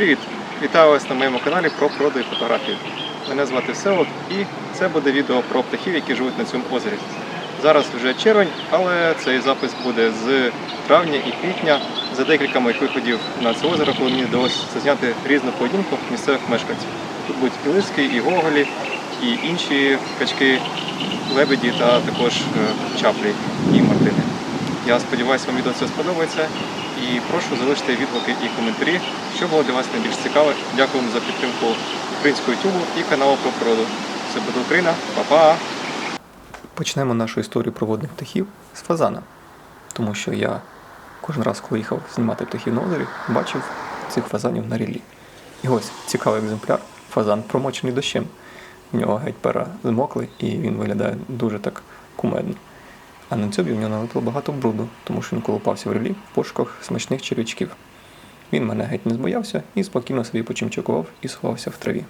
Привіт! Вітаю вас на моєму каналі про природу і фотографію. Мене звати Всеволод і це буде відео про птахів, які живуть на цьому озері. Зараз вже червень, але цей запис буде з травня і квітня за декілька моїх виходів на це озеро, коли мені вдалося зняти різну поведінку місцевих мешканців. Тут будуть і лиски, і гоголі, і інші качки, лебеді та також е, чаплі і мартини. Я сподіваюся, вам відео це сподобається. І прошу залишити відгуки і коментарі, що було для вас найбільш цікаве. Дякую вам за підтримку українського YouTube і каналу про природу. Це буде Україна, Па-па! Почнемо нашу історію про водних птахів з фазана. Тому що я кожен раз, коли їхав знімати птахів на озері, бачив цих фазанів на ріллі. І ось цікавий екземпляр, фазан промочений дощем. В нього геть пера змокли, і він виглядає дуже так кумедно. А на цьому в нього налипло багато бруду, тому що він колупався в релі в пошуках смачних черв'ячків. Він мене геть не збоявся і спокійно собі почимчикував і сховався в траві.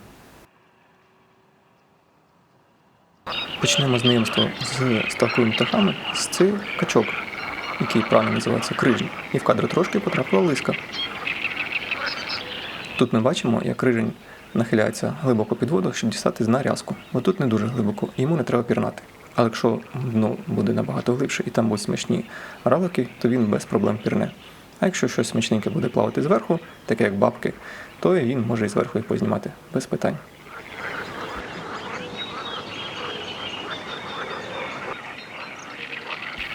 Почнемо знайомство з ставковими птахами з цих качок, який правильно називається крижень. І в кадр трошки потрапила лиска. Тут ми бачимо, як крижень нахиляється глибоко під воду, щоб дістати з нарязку. Бо тут не дуже глибоко, йому не треба пірнати. Але якщо дно буде набагато глибше і там будуть смачні ралики, то він без проблем пірне. А якщо щось смачненьке буде плавати зверху, таке як бабки, то він може і зверху їх познімати без питань.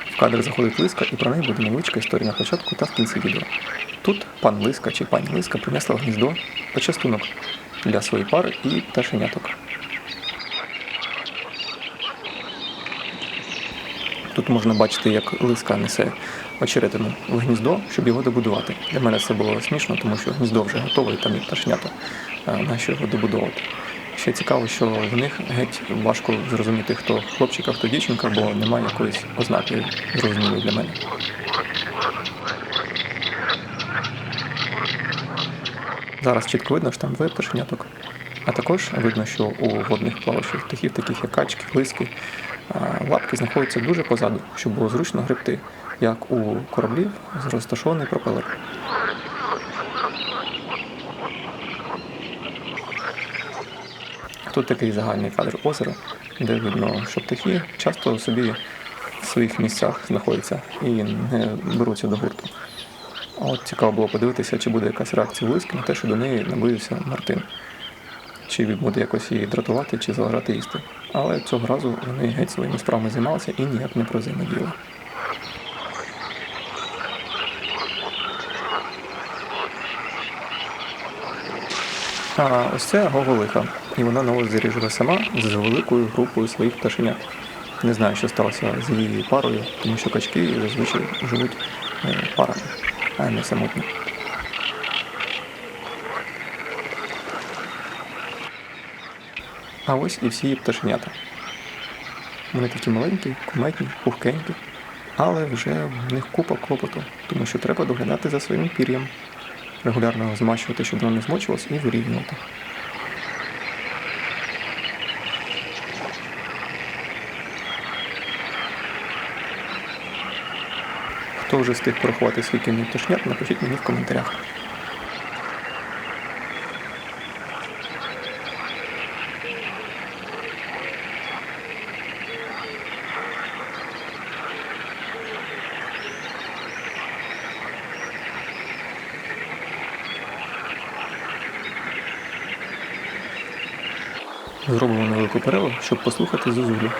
В кадр заходить лиска, і про неї буде невеличка історія на початку та в кінці відео. Тут пан Лиска чи пані Лиска принесла гніздо почастунок для своєї пари і пташеняток. Тут можна бачити, як лиска несе очеретину в гніздо, щоб його добудувати. Для мене це було смішно, тому що гніздо вже готове, і там є пташенята, а нащо його добудовувати. Ще цікаво, що в них геть важко зрозуміти, хто хлопчик, а хто дівчинка, бо немає якоїсь ознаки зрозумілої для мене. Зараз чітко видно, що там двоє пташеняток. А також видно, що у водних плаваючих птахів, таких як качки, лиски, лапки знаходяться дуже позаду, щоб було зручно гребти, як у кораблів розташований пропелер. Тут такий загальний кадр озера, де видно, що птахи часто собі в своїх місцях знаходяться і не беруться до гурту. От цікаво було подивитися, чи буде якась реакція лиски на те, що до неї наблизився Мартин. Чи буде якось її дратувати, чи заважати їсти. Але цього разу вони геть своїми справами займалися і ніяк не прозаємодіяли. А ось це гоголиха, і вона на озері живе сама з великою групою своїх пташенят. Не знаю, що сталося з її парою, тому що качки зазвичай живуть е, парами, а не самотні. А ось і всі її пташенята. Вони такі маленькі, куметні, пухкенькі, але вже в них купа клопоту, тому що треба доглядати за своїм пір'ям, регулярно змащувати, щоб воно не змочилось, і вирівнювати. Хто вже встиг порахувати в них пташнят, напишіть мені в коментарях. Зробимо невелику перерву, щоб послухати зозулю.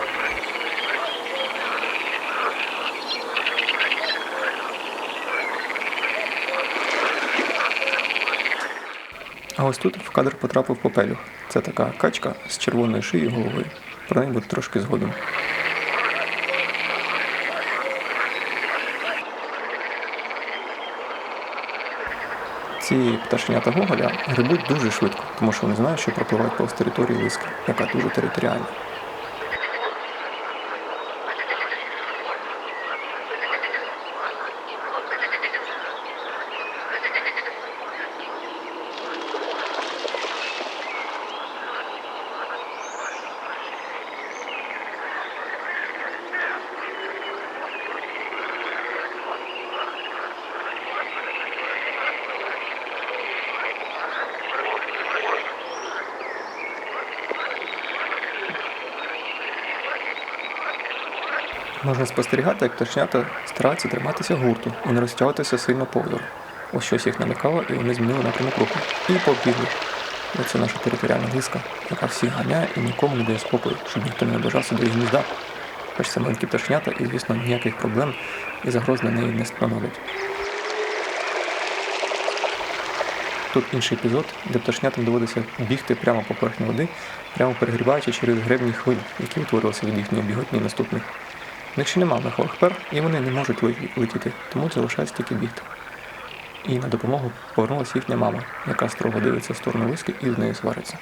А ось тут в кадр потрапив попелюх. Це така качка з червоною шиєю головою. Про неї буде трошки згодом. Ці пташенята Гоголя грибуть дуже швидко, тому що вони знають, що пропливають повз території лиски, яка дуже територіальна. Можна спостерігати, як пташнята стараються триматися гурту і не розтягуватися сильно повзору. Ось щось їх налякало, і вони змінили напрямок руху. І побігли. Це наша територіальна лиска, яка всіх ганяє і нікому не дає спокою, щоб ніхто не наближався до її гнізда. Хоч це маленькі пташнята, і, звісно, ніяких проблем і загроз на неї не становлять. Тут інший епізод, де пташнятам доводиться бігти прямо по поверхні води, прямо перегрібаючи через гребні хвиль, які утворилися від їхньої біготні наступних. В них ще немає мехових пер, і вони не можуть летіти, тому залишається тільки бігти. І на допомогу повернулася їхня мама, яка строго дивиться в сторону виски і з нею свариться.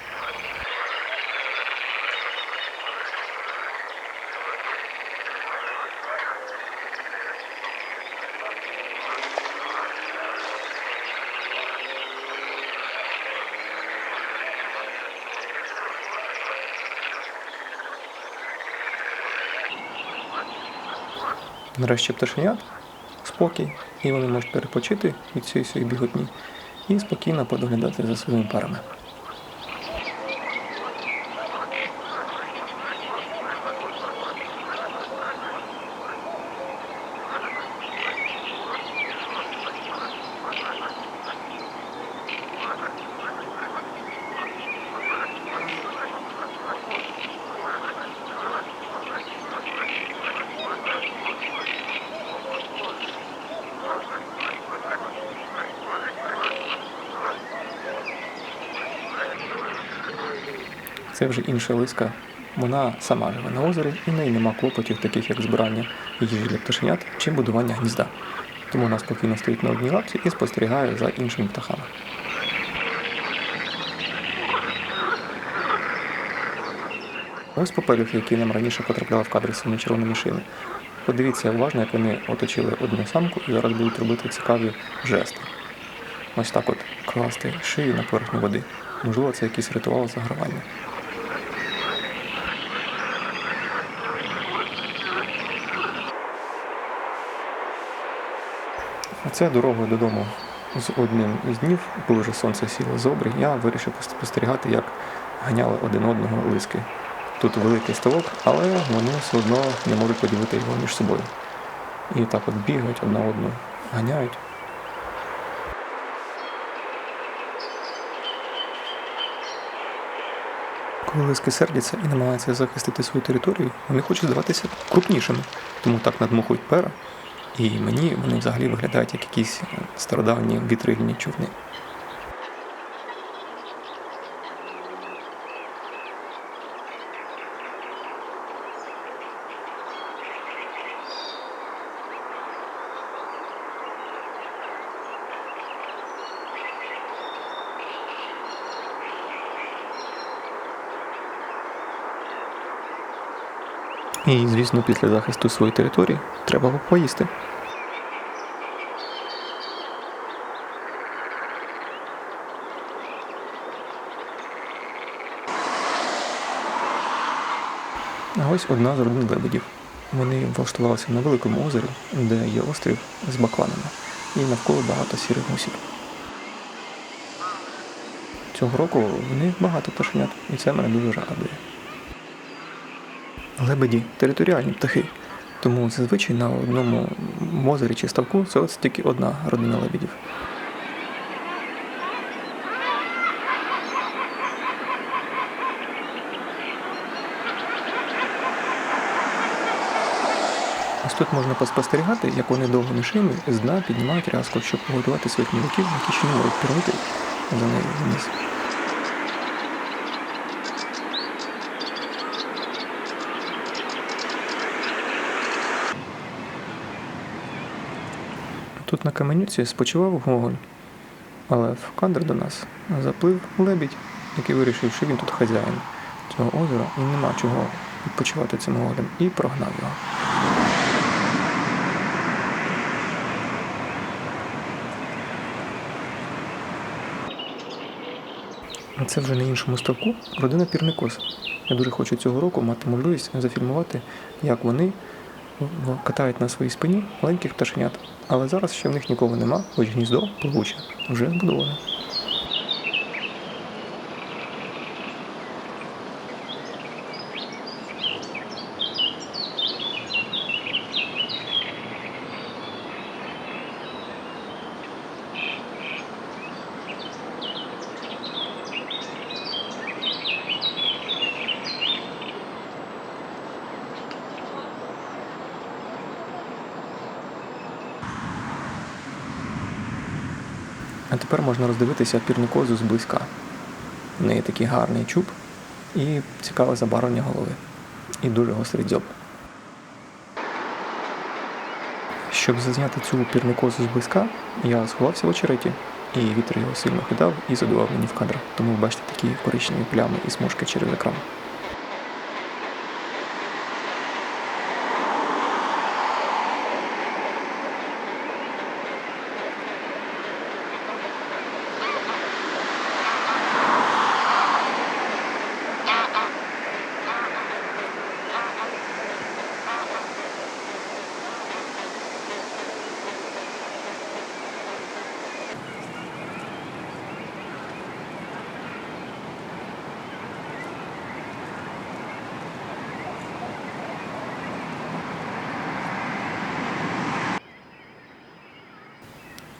Нарешті пташенят спокій, і вони можуть перепочити від цієї своєї біготні і спокійно подоглядати за своїми парами. Це вже інша лиска. Вона сама живе на озері і в неї нема клопотів, таких як збирання їжі для пташенят чи будування гнізда. Тому вона спокійно стоїть на одній лапці і спостерігає за іншими птахами. Ось попелюхи, які нам раніше потрапляли в кадри своїми червоними шини. Подивіться уважно, як вони оточили одну самку і зараз будуть робити цікаві жести. Ось так от класти шию на поверхню води. Можливо, це якийсь ритуал загравання. Це дорогою додому з одним із днів, коли вже сонце сіло з обрі, я вирішив спостерігати, як ганяли один одного лиски. Тут великий ставок, але вони все одно не можуть поділити його між собою. І так от бігають одна одну, ганяють. Коли лиски сердяться і намагаються захистити свою територію, вони хочуть здаватися крупнішими, тому так надмухують пера. І мені вони взагалі виглядають як якісь стародавні вітрильні човни. І, звісно, після захисту своєї території треба поїсти. А ось одна з родин лебедів. Вони влаштувалися на великому озері, де є острів з бакланами, і навколо багато сірих гусів. Цього року в них багато пташенят, і це мене дуже радує. Лебеді територіальні птахи, тому зазвичай на одному озері чи ставку це тільки одна родина лебедів. Ось тут можна поспостерігати, як вони довгими шиями з дна піднімають рязку, щоб погодувати своїх мілків, які ще не можуть пірнути за нею вниз. На каменюці спочивав Гоголь, але в кадр до нас заплив лебідь, який вирішив, що він тут хазяїн цього озера і нема чого відпочивати цим голем, і прогнав його. Це вже на іншому ставку родина Пірникос. Я дуже хочу цього року мати можливість зафільмувати, як вони катають на своїй спині маленьких пташенят. Але зараз ще в них нікого нема, хоч гніздо плавуче вже збудоване. А тепер можна роздивитися пірникозу зблизька. В неї такий гарний чуб і цікаве забарвлення голови. І дуже гострий дзьоб. Щоб зазняти цю пірникозу зблизька, я сховався в очереті, і вітер його сильно хитав і задував мені в кадр. Тому ви бачите такі коричневі плями і смужки через екран.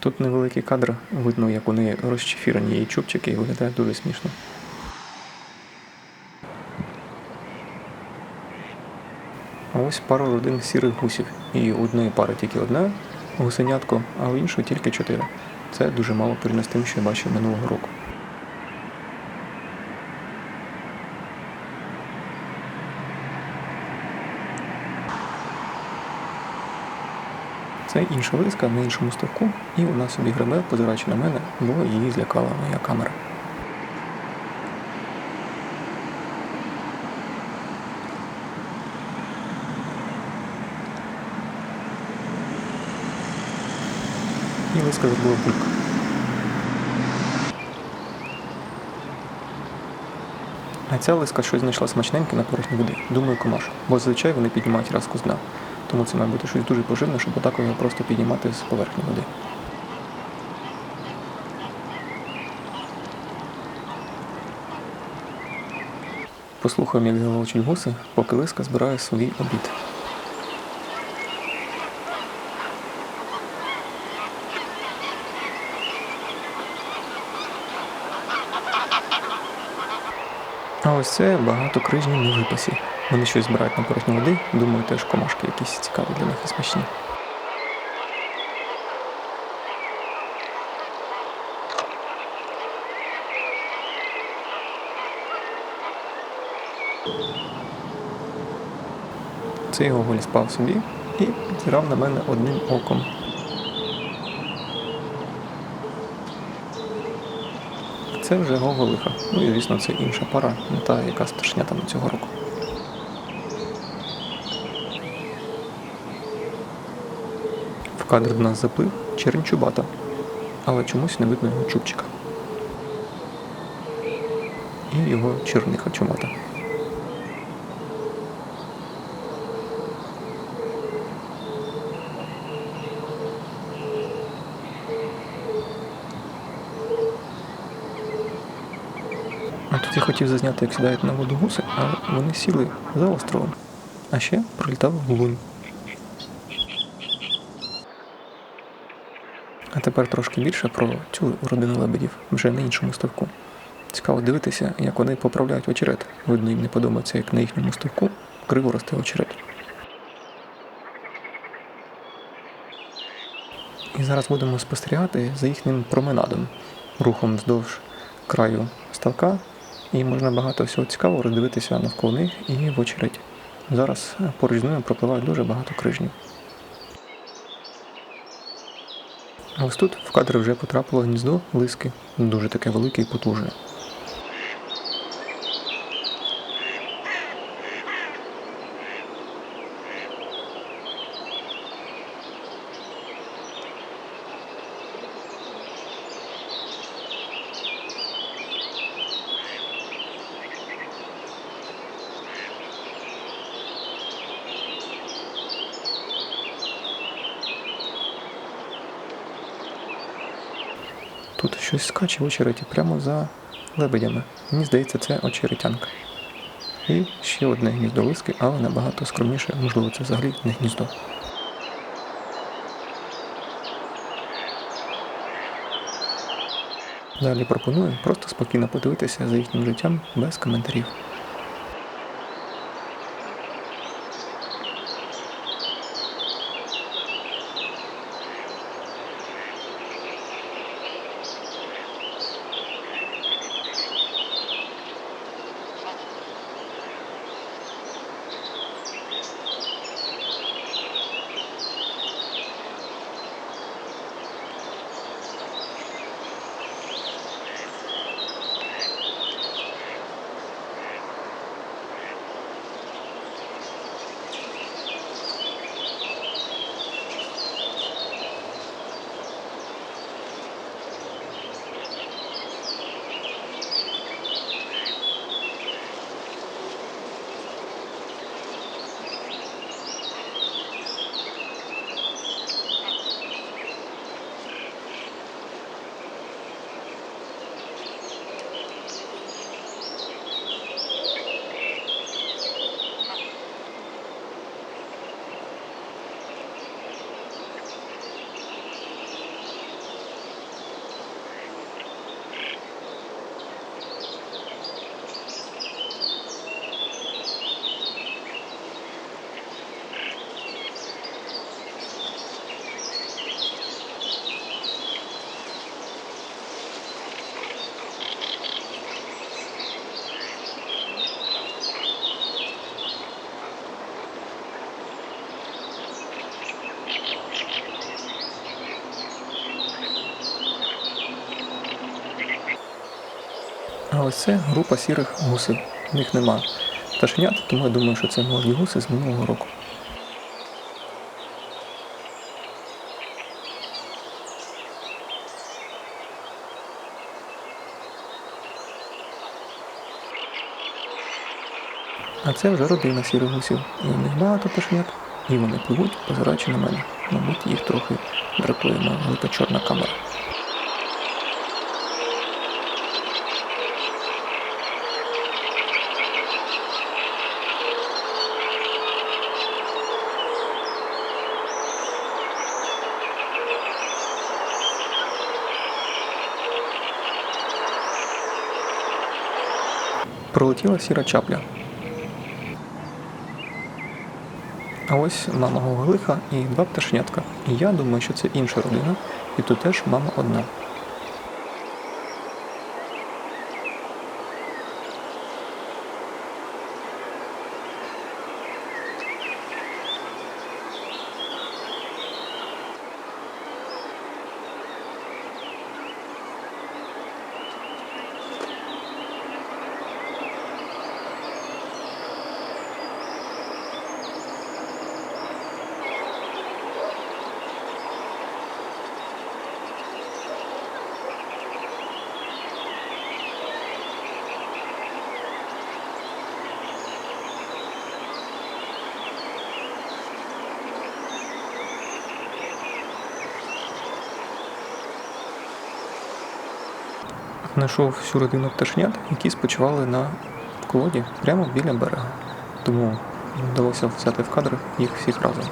Тут невеликий кадр, видно, як вони розчефірені її чубчики і виглядає дуже смішно. А ось пара родин сірих гусів. І у одної пари тільки одна гусенятко, а у іншої тільки чотири. Це дуже мало порівняно з тим, що я бачив минулого року. Це інша лиска на іншому ставку, і вона собі гребе, позираючи на мене, бо її злякала моя камера. І лиска зробила бульк. А ця лиска щось знайшла смачненьке на поверхні води. Думаю, комаш. Бо зазвичай вони піднімають разку з дна. Тому це має бути щось дуже поживне, щоб отак його просто піднімати з поверхні води. Послухаємо, як галочуть гуси, поки лиска збирає свій обід. А ось це багатокрижні невипасі. Вони щось збирають на поверхні води, думаю, теж комашки якісь цікаві для них і смачні. Цей гоголь спав собі і зірав на мене одним оком. Це вже гоголиха. Ну і звісно, це інша пара, не та, яка старшнята на цього року. Кадр до нас заплив черень чубата, але чомусь не видно його чубчика. І його черниха чумата. А тут я хотів зазняти, як сідають на воду гуси, але вони сіли за островом. А ще пролітав лунь. А тепер трошки більше про цю родину лебедів вже на іншому ставку. Цікаво дивитися, як вони поправляють очерет. Видно, їм не подобається, як на їхньому ставку криво росте очерет. І зараз будемо спостерігати за їхнім променадом, рухом вздовж краю ставка, і можна багато всього цікавого роздивитися навколо них і в очереті. Зараз поруч з ними пропливає дуже багато крижнів. Ось тут в кадр вже потрапило гніздо лиски, дуже таке велике і потужне. Тут щось скаче в очереті прямо за лебедями. Мені здається, це очеретянка. І ще одне гніздо лиски, але набагато скромніше, можливо, це взагалі не гніздо. Далі пропоную просто спокійно подивитися за їхнім життям без коментарів. Ось це група сірих гусей. В них нема пташенят, тому я думаю, що це молоді гуси з минулого року. А це вже родина сірих гусів. І в них багато пташенят, і вони пливуть, позираючи на мене. Мабуть, їх трохи дракує моя велика чорна камера. Пролетіла сіра чапля. А ось мама Гоголиха і два пташнятка. І я думаю, що це інша родина, і тут теж мама одна. Знайшов всю родину пташнят, які спочивали на колоді прямо біля берега. Тому вдалося взяти в кадр їх всіх разом.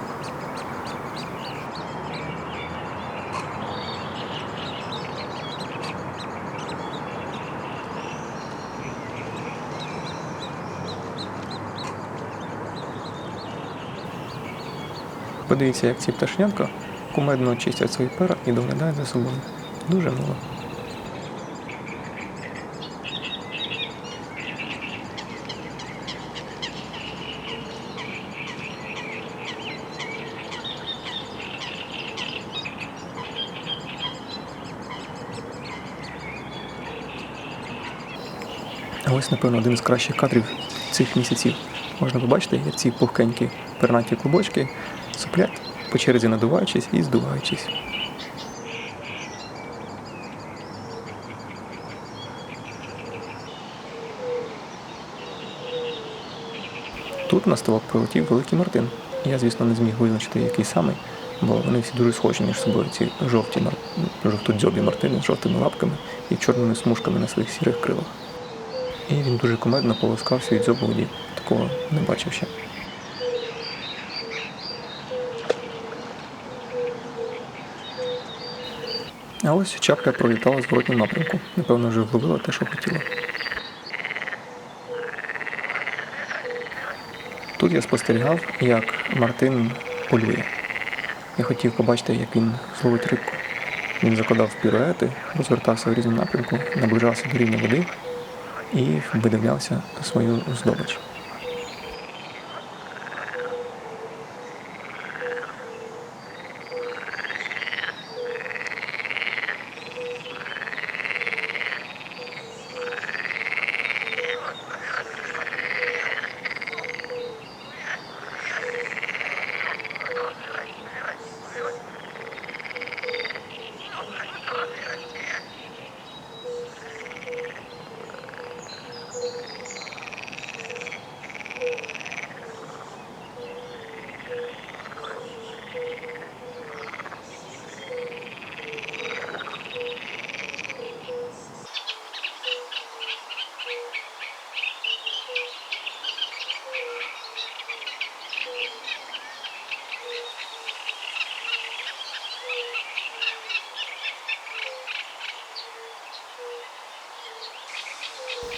Подивіться, як ці пташнятка кумедно чистять свої пера і доглядають за собою. Дуже мило. Ось, напевно, один з кращих кадрів цих місяців. Можна побачити, як ці пухкенькі пернаті клубочки суплять, по черзі надуваючись і здуваючись. Тут на ставок прилетів великий мартин. Я, звісно, не зміг визначити, який саме, бо вони всі дуже схожі між собою, ці жовті жовтодзьобі мартини з жовтими лапками і чорними смужками на своїх сірих крилах. І він дуже комедно полоскав свій дзьоб у воді. Такого не бачив ще. А ось чапля пролітала в зворотньому напрямку. Напевно, вже вловила те, що хотіла. Тут я спостерігав, як Мартин полює. Я хотів побачити, як він зловить рибку. Він закладав піруети, розвертався в різному напрямку, наближався до рівня води і видивлявся свою здобич.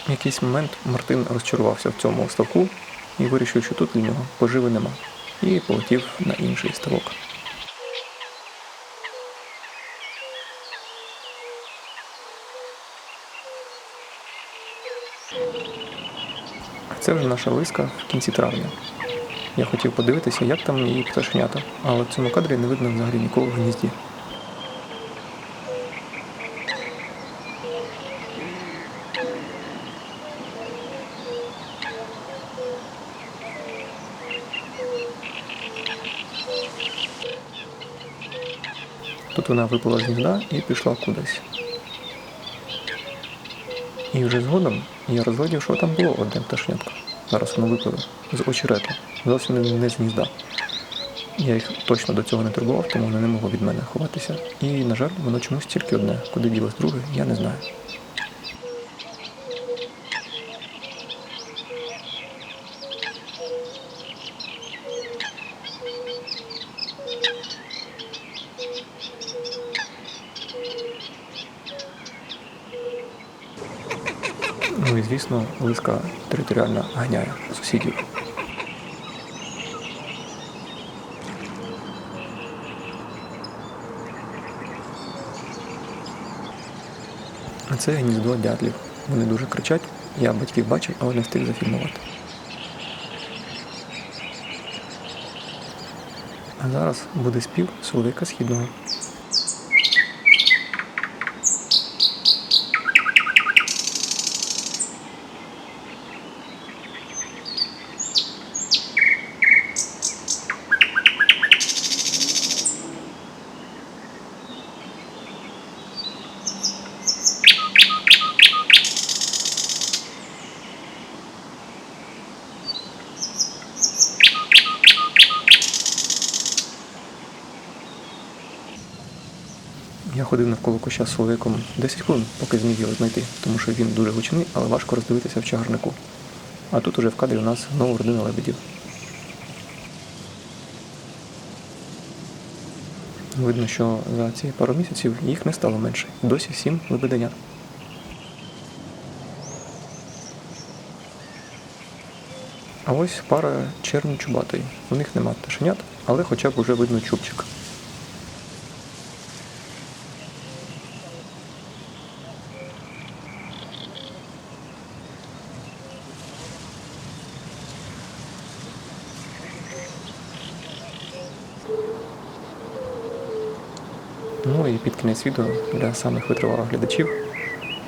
В якийсь момент Мартин розчарувався в цьому ставку і вирішив, що тут для нього поживи нема, і полетів на інший ставок. Це вже наша лиска в кінці травня. Я хотів подивитися, як там її пташенята, але в цьому кадрі не видно взагалі нікого в гнізді. Вона випала з гнізда і пішла кудись. І вже згодом я розглядів, що там було одне пташнятко. Зараз воно випливе з очерету, зовсім не- з гнізда. Я їх точно до цього не турбував, тому вони не могло від мене ховатися. І, на жаль, воно чомусь тільки одне. Куди ділось друге, я не знаю. Звісно, лиска територіально ганяє сусідів. А це гніздо дятлів. Вони дуже кричать. Я батьків бачив, але не встиг зафільмувати. А зараз буде спів Соловейка Східного. Я ходив навколо куща з соловейком 10 хвилин, поки зміг його знайти, тому що він дуже гучний, але важко роздивитися в чагарнику. А тут уже в кадрі у нас знову родина лебедів. Видно, що за ці пару місяців їх не стало менше. Досі сім лебеденят. А ось пара червні чубатий. У них нема пташенят, але хоча б уже видно чубчик. Ну і під кінець відео для самих витривалих глядачів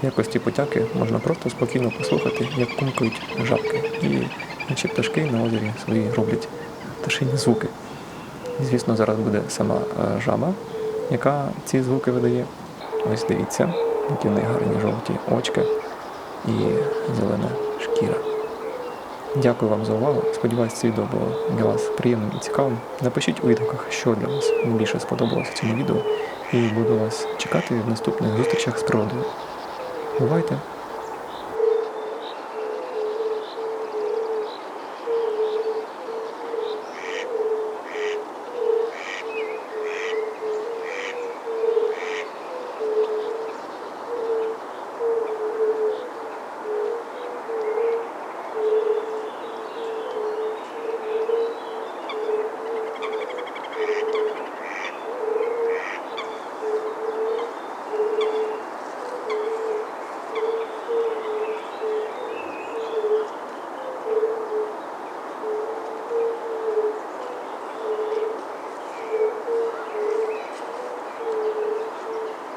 якості потяки можна просто спокійно послухати, як кумкають жабки. І наче пташки на озері свої роблять пташині звуки. І, звісно, зараз буде сама е, жаба, яка ці звуки видає. Ось дивіться, які в неї гарні жовті очки і зелена шкіра. Дякую вам за увагу. Сподіваюсь, це відео було для вас приємним і цікавим. Напишіть у відгуках, що для вас найбільше сподобалося в цьому відео, і буду вас чекати в наступних зустрічах з природою. Бувайте!